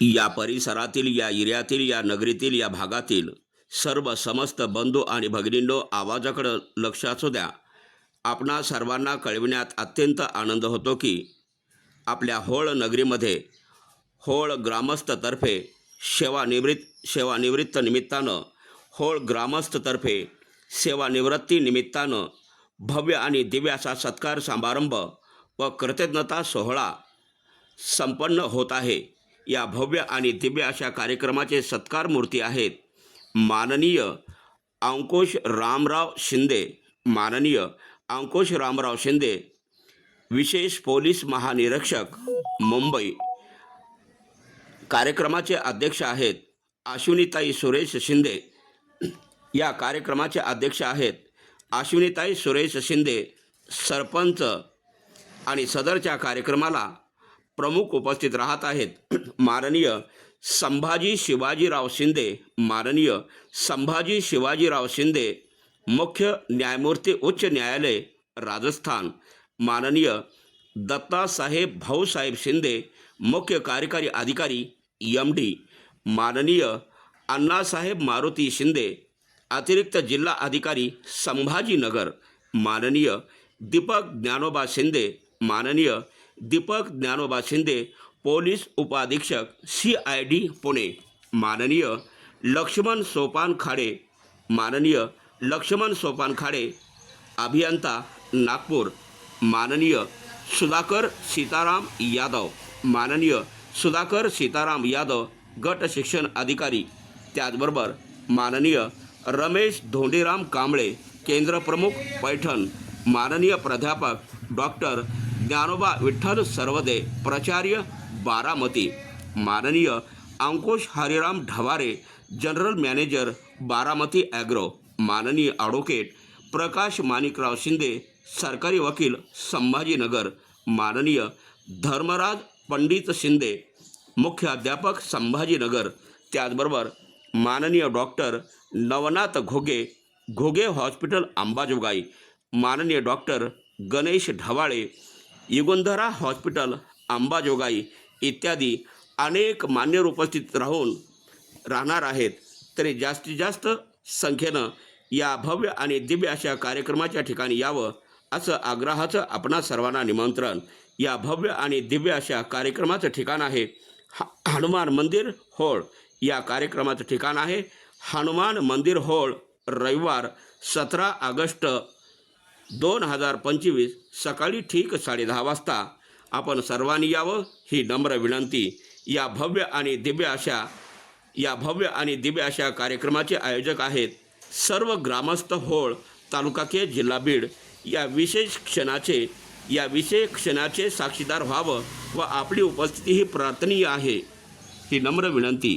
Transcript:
या परिसरातील या एरियातील या नगरीतील या भागातील सर्व समस्त बंधू आणि भगिनींनो आवाजाकडं लक्ष असू द्या. आपणा सर्वांना कळविण्यात अत्यंत आनंद होतो की आपल्या होळ नगरीमध्ये होळ ग्रामस्थतर्फे सेवानिवृत्त सेवानिवृत्त निमित्तानं होळ ग्रामस्थतर्फे सेवानिवृत्ती निमित्तानं भव्य आणि दिव्य असा सत्कार समारंभ व कृतज्ञता सोहळा संपन्न होत आहे. या भव्य आणि दिव्य अशा कार्यक्रमाचे सत्कार मूर्ती आहेत. माननीय अंकुश रामराव शिंदे माननीय अंकुश रामराव शिंदे विशेष पोलीस महानिरीक्षक मुंबई. कार्यक्रमाचे अध्यक्ष आहेत अश्विनीताई सुरेश शिंदे. या कार्यक्रमाचे अध्यक्ष आहेत अश्विनीताई सुरेश शिंदे सरपंच आणि सदरच्या कार्यक्रमाला प्रमुख उपस्थित राहत आहेत. माननीय संभाजी शिवाजीराव शिंदे माननीय संभाजी शिवाजीराव शिंदे मुख्य न्यायमूर्ती उच्च न्यायालय राजस्थान. माननीय दत्तासाहेब भाऊसाहेब शिंदे मुख्य कार्यकारी अधिकारी एम डी. माननीय अण्णासाहेब मारुती शिंदे अतिरिक्त जिल्हा अधिकारी संभाजीनगर. माननीय दीपक ज्ञानोबा शिंदे माननीय दीपक ज्ञानोबा शिंदे पोलीस उपाधीक्षक सी आय डी पुणे. माननीय लक्ष्मण सोपान खाडे. माननीय लक्ष्मण सोपान खाडे. अभियंता नागपूर. माननीय सुधाकर सीताराम यादव. माननीय सुधाकर सीताराम यादव गट शिक्षण अधिकारी. त्याचबरोबर माननीय रमेश धोंडीराम कांबळे केंद्रप्रमुख पैठण. माननीय प्राध्यापक डॉक्टर ज्ञानोबा विठ्ठल सर्वदे प्राचार्य बारामती. माननीय Ankush Hariram Dhaware general manager Baramati agro. माननीय ॲडव्होकेट प्रकाश माणिकराव शिंदे सरकारी वकील संभाजीनगर. माननीय धर्मराज पंडित शिंदे मुख्याध्यापक संभाजीनगर. त्याचबरोबर माननीय डॉक्टर नवनाथ घोगे घोगे हॉस्पिटल अंबाजोगाई. माननीय डॉक्टर गणेश ढवाळे युगंधरा हॉस्पिटल अंबाजोगाई इत्यादी अनेक मान्यवर उपस्थित राहून राहणार आहेत. तरी जास्तीत जास्त संख्येनं या भव्य आणि दिव्य अशा कार्यक्रमाच्या ठिकाणी यावं असं आग्रहाचं आपणा सर्वांना निमंत्रण. या भव्य आणि दिव्य अशा कार्यक्रमाचं ठिकाण आहे ह हनुमान मंदिर होळ या कार्यक्रमाचं ठिकाण आहे हनुमान मंदिर होळ रविवार सतरा ऑगस्ट दोन हजार पंचवीस सकाळी ठीक साडेदहा वाजता आपण सर्वांनी यावं ही नम्र विनंती. या भव्य आणि दिव्य अशा या भव्य आणि दिव्य अशा कार्यक्रमाचे आयोजक आहेत सर्व ग्रामस्थ होळ तालुका के जिल्हा बीड. या विशेष क्षणाचे या विशेष क्षणाचे साक्षीदार व्हावं व आपली उपस्थिती ही प्रार्थनीय आहे ही नम्र विनंती.